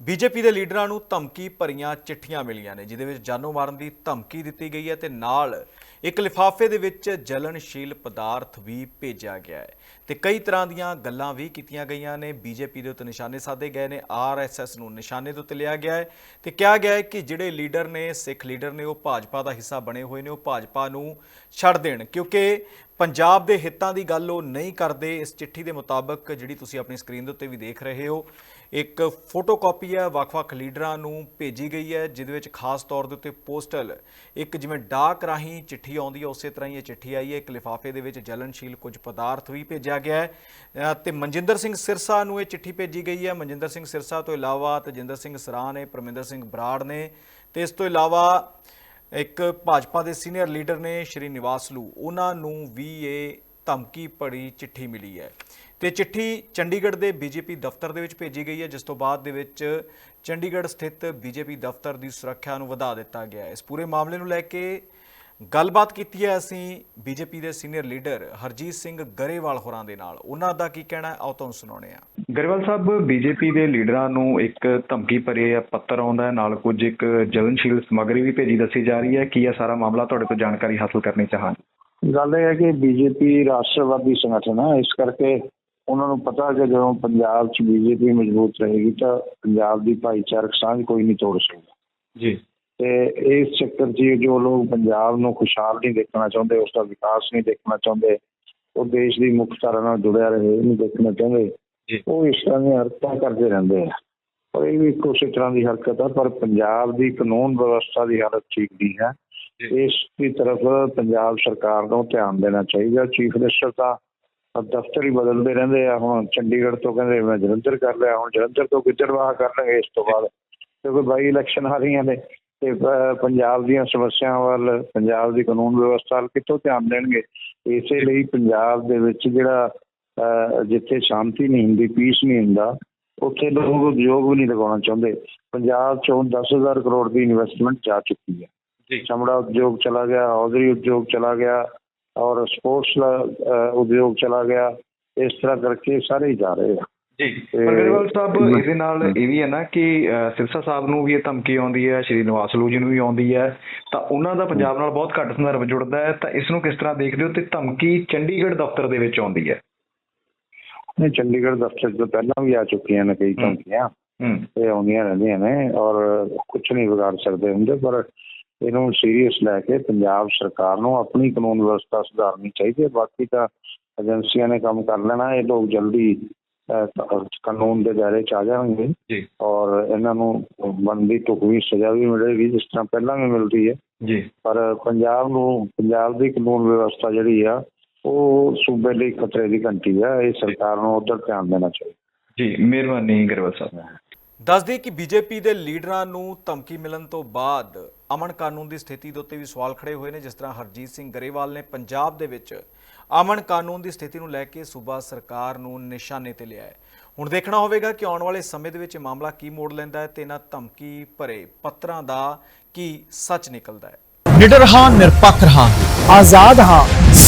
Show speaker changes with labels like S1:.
S1: BJP ਦੇ ਲੀਡਰਾਂ ਨੂੰ ਧਮਕੀ ਭਰੀਆਂ ਚਿੱਠੀਆਂ ਮਿਲੀਆਂ ਨੇ, ਜਿਹਦੇ ਵਿੱਚ ਜਾਨੋਂ ਮਾਰਨ ਦੀ ਧਮਕੀ ਦਿੱਤੀ ਗਈ ਹੈ ਤੇ ਨਾਲ ਇੱਕ ਲਿਫਾਫੇ ਦੇ ਵਿੱਚ ਜਲਨਸ਼ੀਲ ਪਦਾਰਥ ਵੀ ਭੇਜਿਆ ਗਿਆ ਹੈ। ਤੇ ਕਈ ਤਰ੍ਹਾਂ ਦੀਆਂ ਗੱਲਾਂ ਵੀ ਕੀਤੀਆਂ ਗਈਆਂ ਨੇ। ਬੀਜੇਪੀ ਦੇ ਉੱਤੇ ਨਿਸ਼ਾਨੇ ਸਾਧੇ ਗਏ ਨੇ, ਆਰਐਸਐਸ ਨੂੰ ਨਿਸ਼ਾਨੇ ਦੇ ਉੱਤੇ ਲਿਆ ਗਿਆ ਹੈ ਤੇ ਕਿਹਾ ਗਿਆ ਹੈ ਕਿ ਜਿਹੜੇ ਲੀਡਰ ਨੇ, ਸਿੱਖ ਲੀਡਰ ਨੇ, ਉਹ ਭਾਜਪਾ ਦਾ ਹਿੱਸਾ ਬਣੇ ਹੋਏ ਨੇ, ਉਹ ਭਾਜਪਾ ਨੂੰ ਛੱਡ ਦੇਣ, ਕਿਉਂਕਿ ਪੰਜਾਬ ਦੇ ਹਿੱਤਾਂ ਦੀ ਗੱਲ ਉਹ ਨਹੀਂ ਕਰਦੇ। ਇਸ ਚਿੱਠੀ ਦੇ ਮੁਤਾਬਕ ਜਿਹੜੀ ਤੁਸੀਂ ਆਪਣੀ ਸਕਰੀਨ ਦੇ ਉੱਤੇ ਵੀ ਦੇਖ ਰਹੇ ਹੋ ਇੱਕ ਫੋਟੋਕਾਪੀ ਹੈ, ਵੱਖ-ਵੱਖ ਲੀਡਰਾਂ ਨੂੰ ਭੇਜੀ ਗਈ ਹੈ, ਜਿਹਦੇ ਵਿੱਚ ਖਾਸ ਤੌਰ ਦੇ ਉੱਤੇ ਪੋਸਟਲ ਇੱਕ ਜਿਵੇਂ ਡਾਕ ਰਾਹੀਂ ਚਿੱਠੀ ਆਉਂਦੀ ਹੈ, ਉਸੇ ਤਰ੍ਹਾਂ ਹੀ ਇਹ ਚਿੱਠੀ ਆਈ ਹੈ। ਇੱਕ ਲਿਫਾਫੇ ਦੇ ਵਿੱਚ ਜਲਨਸ਼ੀਲ ਕੁਝ ਪਦਾਰਥ ਵੀ ਭੇਜਿਆ ਗਿਆ ਹੈ। ਤੇ ਮਨਜਿੰਦਰ ਸਿੰਘ ਸਿਰਸਾ ਨੂੰ ਇਹ ਚਿੱਠੀ ਭੇਜੀ ਗਈ ਹੈ। ਮਨਜਿੰਦਰ ਸਿੰਘ ਸਿਰਸਾ ਤੋਂ ਇਲਾਵਾ ਤਜਿੰਦਰ ਸਿੰਘ ਸਰਾਂ ਨੇ, ਪਰਮਿੰਦਰ ਸਿੰਘ ਬਰਾੜ ਨੇ ਤੇ ਇਸ ਤੋਂ ਇਲਾਵਾ ਇੱਕ ਭਾਜਪਾ ਦੇ ਸੀਨੀਅਰ ਲੀਡਰ ਨੇ, ਸ਼੍ਰੀ ਨਿਵਾਸਲੂ ਉਹਨਾਂ ਨੂੰ ਵੀ ਇਹ ਧਮਕੀ ਭਰੀ ਚਿੱਠੀ ਮਿਲੀ ਹੈ। ਤੇ ਚਿੱਠੀ ਚੰਡੀਗੜ੍ਹ ਦੇ ਬੀਜੇਪੀ ਦਫ਼ਤਰ ਦੇ ਵਿੱਚ ਭੇਜੀ ਗਈ ਹੈ ਜਿਸ ਤੋਂ ਬਾਅਦ ਦੇ ਵਿੱਚ ਚੰਡੀਗੜ੍ਹ ਸਥਿਤ ਬੀਜੇਪੀ ਦਫ਼ਤਰ ਦੀ ਸੁਰੱਖਿਆ ਨੂੰ ਵਧਾ ਦਿੱਤਾ ਗਿਆ ਹੈ। ਇਸ ਪੂਰੇ ਮਾਮਲੇ ਨੂੰ ਲੈ ਕੇ ਗੱਲਬਾਤ ਕੀਤੀ ਹੈ ਅਸੀਂ ਬੀਜੇਪੀ ਦੇ ਸੀਨੀਅਰ ਲੀਡਰ ਹਰਜੀਤ ਸਿੰਘ ਗਰੇਵਾਲ ਹੋਰਾਂ ਦੇ ਨਾਲ। ਉਹਨਾਂ ਦਾ ਕੀ ਕਹਿਣਾ ਹੈ? ਆਓ ਤੁਹਾਨੂੰ ਸੁਣਾਉਂਦੇ ਹਾਂ।
S2: ਗਰੇਵਾਲ ਸਾਹਿਬ ਬੀਜੇਪੀ ਦੇ ਲੀਡਰਾਂ ਨੂੰ ਇੱਕ ਧਮਕੀ ਭਰੇ ਪੱਤਰ ਆਉਂਦਾ ਹੈ ਨਾਲ ਕੁਝ ਇੱਕ ਜਲਨਸ਼ੀਲ ਸਮੱਗਰੀ ਵੀ ਭੇਜੀ ਦੱਸੀ ਜਾ ਰਹੀ ਹੈ। ਕੀ ਇਹ ਸਾਰਾ ਮਾਮਲਾ ਤੁਹਾਡੇ ਤੋਂ ਜਾਣਕਾਰੀ ਹਾਸਲ ਕਰਨੀ ਚਾਹਾਂਗੇ?
S3: ਗੱਲ ਇਹ ਹੈ ਕਿ ਬੀਜੇਪੀ ਰਾਸ਼ਟਰਵਾਦੀ ਸੰਗਠਨ ਹੈ। ਇਸ ਕਰਕੇ ਉਹਨਾਂ ਨੂੰ ਪਤਾ ਕਿ ਜਦੋਂ ਪੰਜਾਬ 'ਚ ਬੀਜੇਪੀ ਮਜ਼ਬੂਤ ਰਹੇਗੀ ਤਾਂ ਪੰਜਾਬ ਦੀ ਭਾਈਚਾਰਕ ਸਾਂਝ ਕੋਈ ਨਹੀਂ ਤੋੜ ਸਕਦਾ।
S2: ਜੀ।
S3: ਤੇ ਇਸ ਚੱਕਰ 'ਚ ਜੋ ਲੋਕ ਪੰਜਾਬ ਨੂੰ ਖੁਸ਼ਹਾਲ ਨਹੀਂ ਦੇਖਣਾ ਚਾਹੁੰਦੇ ਉਸ ਦਾ ਵਿਕਾਸ ਨਹੀਂ ਦੇਖਣਾ ਚਾਹੁੰਦੇ ਉਹ ਦੇਸ਼ ਦੀ ਮੁੱਖ ਧਾਰਾ ਨਾਲ ਜੁੜਿਆ ਰਹੇ ਨਹੀਂ ਦੇਖਣਾ ਚਾਹੁੰਦੇ। ਉਹ ਇਸ ਤਰ੍ਹਾਂ ਦੀਆਂ ਹਰਕਤਾਂ ਕਰਦੇ ਰਹਿੰਦੇ ਆ। ਪਰ ਇਹ ਵੀ ਇੱਕ ਉਸੇ ਤਰ੍ਹਾਂ ਦੀ ਹਰਕਤ ਹੈ ਪਰ ਪੰਜਾਬ ਦੀ ਕਾਨੂੰਨ ਵਿਵਸਥਾ ਦੀ ਹਾਲਤ ਠੀਕ ਨਹੀਂ ਹੈ। ਇਸ ਦੀ ਤਰਫ ਪੰਜਾਬ ਸਰਕਾਰ ਨੂੰ ਧਿਆਨ ਦੇਣਾ ਚਾਹੀਦਾ ਚੀਫ ਮਿਨਿਸਟਰ ਤਾਂ ਦਫ਼ਤਰ ਹੀ ਬਦਲਦੇ ਰਹਿੰਦੇ ਆ ਹੁਣ ਚੰਡੀਗੜ੍ਹ ਤੋਂ ਕਹਿੰਦੇ ਮੈਂ ਜਲੰਧਰ ਕਰ ਲਿਆ ਹੁਣ ਜਲੰਧਰ ਤੋਂ ਗਿੱਦੜਵਾਹ ਕਰ ਲਾਂਗੇ ਇਸ ਤੋਂ ਬਾਅਦ। ਕਿਉਂਕਿ ਬਾਈ ਇਲੈਕਸ਼ਨ ਆ ਰਹੀਆਂ ਨੇ ਤੇ ਪੰਜਾਬ ਦੀਆਂ ਸਮੱਸਿਆਵਾਂ ਵੱਲ ਪੰਜਾਬ ਦੀ ਕਾਨੂੰਨ ਵਿਵਸਥਾ ਵੱਲ ਕਿੱਥੋਂ ਧਿਆਨ ਦੇਣਗੇ? ਇਸੇ ਲਈ ਪੰਜਾਬ ਦੇ ਵਿੱਚ ਜਿਹੜਾ ਜਿੱਥੇ ਸ਼ਾਂਤੀ ਨਹੀਂ ਹੁੰਦੀ ਪੀਸ ਨਹੀਂ ਹੁੰਦਾ ਉੱਥੇ ਲੋਕ ਉਦਯੋਗ ਵੀ ਨਹੀਂ ਲਗਾਉਣਾ ਚਾਹੁੰਦੇ। ਪੰਜਾਬ ਚੋਂ 10000 ਕਰੋੜ ਦੀ ਇਨਵੈਸਟਮੈਂਟ ਜਾ ਚੁੱਕੀ ਹੈ।
S2: ਜੀ।
S3: ਚਮੜਾ ਉਦਯੋਗ ਚਲਾ ਗਿਆ ਹੌਜ਼ਰੀ ਉਦਯੋਗ ਚਲਾ ਗਿਆ ਔਰ ਸਪੋਰਟਸ ਦਾ ਅਹ, ਉਦਯੋਗ ਚਲਾ ਗਿਆ ਇਸ ਤਰ੍ਹਾਂ ਕਰਕੇ ਸਾਰੇ ਜਾ ਰਹੇ ਆ।
S2: ਜੀ
S3: ਤੇ-
S2: ਪਰ ਗਰੇਵਾਲ ਸਾਹਿਬ ਇਹਦੇ ਨਾਲ ਇਹ ਵੀ ਹੈ ਨਾ ਕਿ ਸਿਰਸਾ ਸਾਹਿਬ ਨੂੰ ਵੀ ਇਹ ਧਮਕੀ ਆਉਂਦੀ ਹੈ ਸ਼੍ਰੀ ਨਿਵਾਸਲੂ ਜੀ ਨੂੰ ਵੀ ਆਉਂਦੀ ਹੈ। ਤਾਂ ਉਹਨਾਂ ਦਾ ਪੰਜਾਬ ਨਾਲ ਬਹੁਤ ਘੱਟ ਸੰਦਰਭ ਜੁੜਦਾ ਹੈ। ਤਾਂ ਇਸ ਨੂੰ ਕਿਸ ਤਰ੍ਹਾਂ ਦੇਖਦੇ ਹੋ? ਤੇ ਧਮਕੀ ਚੰਡੀਗੜ੍ਹ ਦਫ਼ਤਰ ਦੇ ਵਿੱਚ ਆਉਂਦੀ ਹੈ।
S3: ਨਹੀਂ ਚੰਡੀਗੜ੍ਹ ਦਫ਼ਤਰ ਤੋਂ ਪਹਿਲਾਂ ਵੀ ਆ ਚੁੱਕੀਆਂ ਨੇ ਕਈ। ਧਮਕੀਆਂ।
S2: ਹੂੰ।
S3: ਇਹ ਆਉਂਦੀਆਂ ਰਹਿੰਦੀਆਂ ਨੇ ਔਰ ਕੁਝ ਨਹੀਂ ਵਿਗਾੜ ਸਕਦੇ ਹੁੰਦੇ ਪਰ ਇਹਨੂੰ ਸੀਰੀਅਸ ਲੈ ਕੇ ਪੰਜਾਬ ਸਰਕਾਰ ਨੂੰ ਆਪਣੀ ਕਾਨੂੰਨ ਵਿਵਸਥਾ ਸੁਧਾਰਨੀ ਚਾਹੀਦੀ ਹੈ। ਬਾਕੀ ਤਾਂ ਏਜੰਸੀਆਂ ਨੇ ਕੰਮ ਕਰ ਲੈਣਾ ਇਹ ਲੋਕ ਜਲਦੀ ਕਾਨੂੰਨ ਦੇ ਦਾਇਰੇ ਚ ਆ ਜਾਣਗੇ।
S2: ਜੀ।
S3: ਔਰ ਇਹਨਾਂ ਨੂੰ ਬਣਦੀ ਢੁਕਵੀਂ ਸਜ਼ਾ ਵੀ ਮਿਲੇਗੀ ਜਿਸ ਤਰ੍ਹਾਂ ਪਹਿਲਾਂ ਵੀ ਮਿਲਦੀ ਹੈ।
S2: ਜੀ।
S3: ਪਰ ਪੰਜਾਬ ਨੂੰ ਪੰਜਾਬ ਦੀ ਕਾਨੂੰਨ ਵਿਵਸਥਾ ਜਿਹੜੀ ਆ ਉਹ ਸੂਬੇ ਲਈ ਖਤਰੇ ਦੀ ਘੰਟੀ ਆ। ਇਹ ਸਰਕਾਰ ਨੂੰ ਉਧਰ ਧਿਆਨ ਦੇਣਾ ਚਾਹੀਦਾ।
S2: ਜੀ ਮਿਹਰਬਾਨੀ ਗਰੇਵਾਲ ਸਾਹਿਬ।
S1: ਦੱਸਦੇ ਕਿ ਬੀਜੇਪੀ ਦੇ ਲੀਡਰਾਂ ਨੂੰ ਧਮਕੀ ਮਿਲਣ ਤੋਂ ਬਾਅਦ ਅਮਨ ਕਾਨੂੰਨ ਦੀ ਸਥਿਤੀ ਦੇ ਉੱਤੇ ਵੀ ਸਵਾਲ ਖੜੇ ਹੋਏ ਨੇ, ਜਿਸ ਤਰ੍ਹਾਂ ਹਰਜੀਤ ਸਿੰਘ ਗਰੇਵਾਲ ਨੇ ਪੰਜਾਬ ਦੇ ਵਿੱਚ ਅਮਨ ਕਾਨੂੰਨ ਦੀ ਸਥਿਤੀ ਨੂੰ ਲੈ ਕੇ ਸੂਬਾ ਸਰਕਾਰ ਨੂੰ ਨਿਸ਼ਾਨੇ ਤੇ ਲਿਆ ਹੈ। ਹੁਣ ਦੇਖਣਾ ਹੋਵੇਗਾ ਕਿ ਆਉਣ ਵਾਲੇ ਸਮੇਂ ਦੇ ਵਿੱਚ ਇਹ ਮਾਮਲਾ ਕੀ ਮੋੜ ਲੈਂਦਾ ਹੈ ਤੇ ਇਹਨਾਂ ਧਮਕੀ ਭਰੇ ਪੱਤਰਾਂ ਦਾ ਕੀ ਸੱਚ ਨਿਕਲਦਾ ਹੈ।
S4: ਨਿਡਰ ਹਾਂ, ਨਿਰਪੱਖ ਰਹਾਂਗੇ। ਆਜ਼ਾਦ ਹਾਂ